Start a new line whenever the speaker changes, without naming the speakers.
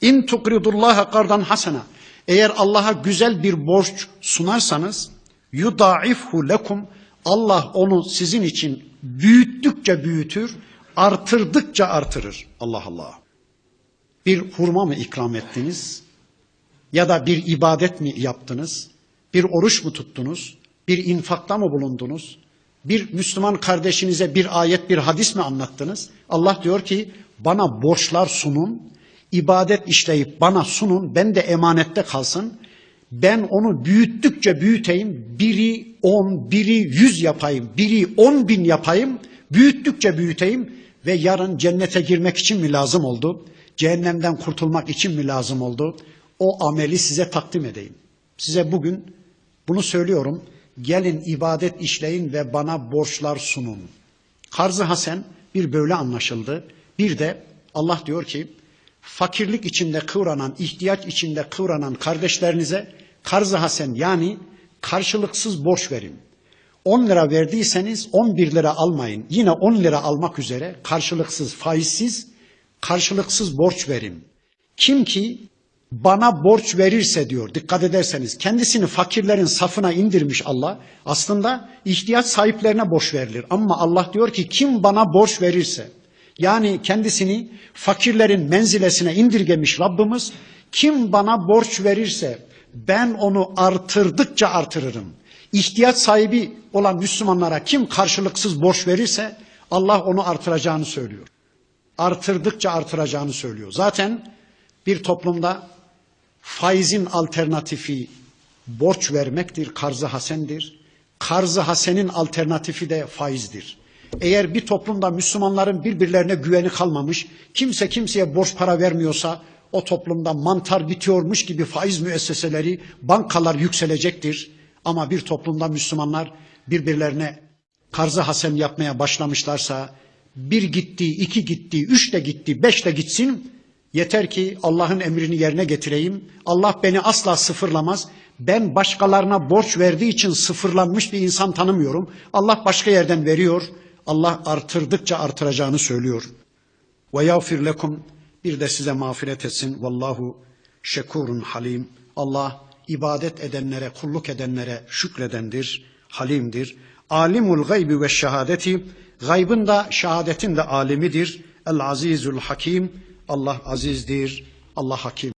İn tukridullaha kardan hasena. Eğer Allah'a güzel bir borç sunarsanız yudaifhu lekum Allah onu sizin için büyüttükçe büyütür, artırdıkça artırır. Allah Allah. Bir hurma mı ikram ettiniz? Ya da bir ibadet mi yaptınız? Bir oruç mu tuttunuz? Bir infakta mı bulundunuz? Bir Müslüman kardeşinize bir ayet, bir hadis mi anlattınız? Allah diyor ki bana borçlar sunun, ibadet işleyip bana sunun, ben de emanette kalsın. Ben onu büyüttükçe büyüteyim, biri on, biri yüz yapayım, biri on bin yapayım, büyüttükçe büyüteyim ve yarın cennete girmek için mi lazım oldu? Cehennemden kurtulmak için mi lazım oldu? O ameli size takdim edeyim. Size bugün bunu söylüyorum. Gelin ibadet işleyin ve bana borçlar sunun. Karzı Hasen bir böyle anlaşıldı. Bir de Allah diyor ki fakirlik içinde kıvranan, ihtiyaç içinde kıvranan kardeşlerinize karzı hasen yani karşılıksız borç verin. 10 lira verdiyseniz 11 lira almayın. Yine 10 lira almak üzere karşılıksız, faizsiz, karşılıksız borç verin. Kim ki bana borç verirse diyor dikkat ederseniz kendisini fakirlerin safına indirmiş Allah. Aslında ihtiyaç sahiplerine borç verilir ama Allah diyor ki kim bana borç verirse yani kendisini fakirlerin menzilesine indirgemiş Rabbimiz kim bana borç verirse ben onu artırdıkça artırırım. İhtiyaç sahibi olan Müslümanlara kim karşılıksız borç verirse Allah onu artıracağını söylüyor. Artırdıkça artıracağını söylüyor. Zaten bir toplumda faizin alternatifi borç vermektir, karzı hasendir. Karzı hasenin alternatifi de faizdir. Eğer bir toplumda Müslümanların birbirlerine güveni kalmamış, kimse kimseye borç para vermiyorsa o toplumda mantar bitiyormuş gibi faiz müesseseleri, bankalar yükselecektir. Ama bir toplumda Müslümanlar birbirlerine karzı hasen yapmaya başlamışlarsa bir gitti, iki gitti, üç de gitti, beş de gitsin. Yeter ki Allah'ın emrini yerine getireyim. Allah beni asla sıfırlamaz. Ben başkalarına borç verdiği için sıfırlanmış bir insan tanımıyorum. Allah başka yerden veriyor. Allah artırdıkça artıracağını söylüyor. Ve yağfir lekum bir de size mağfiret etsin. Vallahu şekurun halim. Allah ibadet edenlere, kulluk edenlere şükredendir, halimdir. Alimul gaybi ve şehadeti, gaybın da şehadetin de alimidir. El azizul hakim, Allah azizdir, Allah hakim.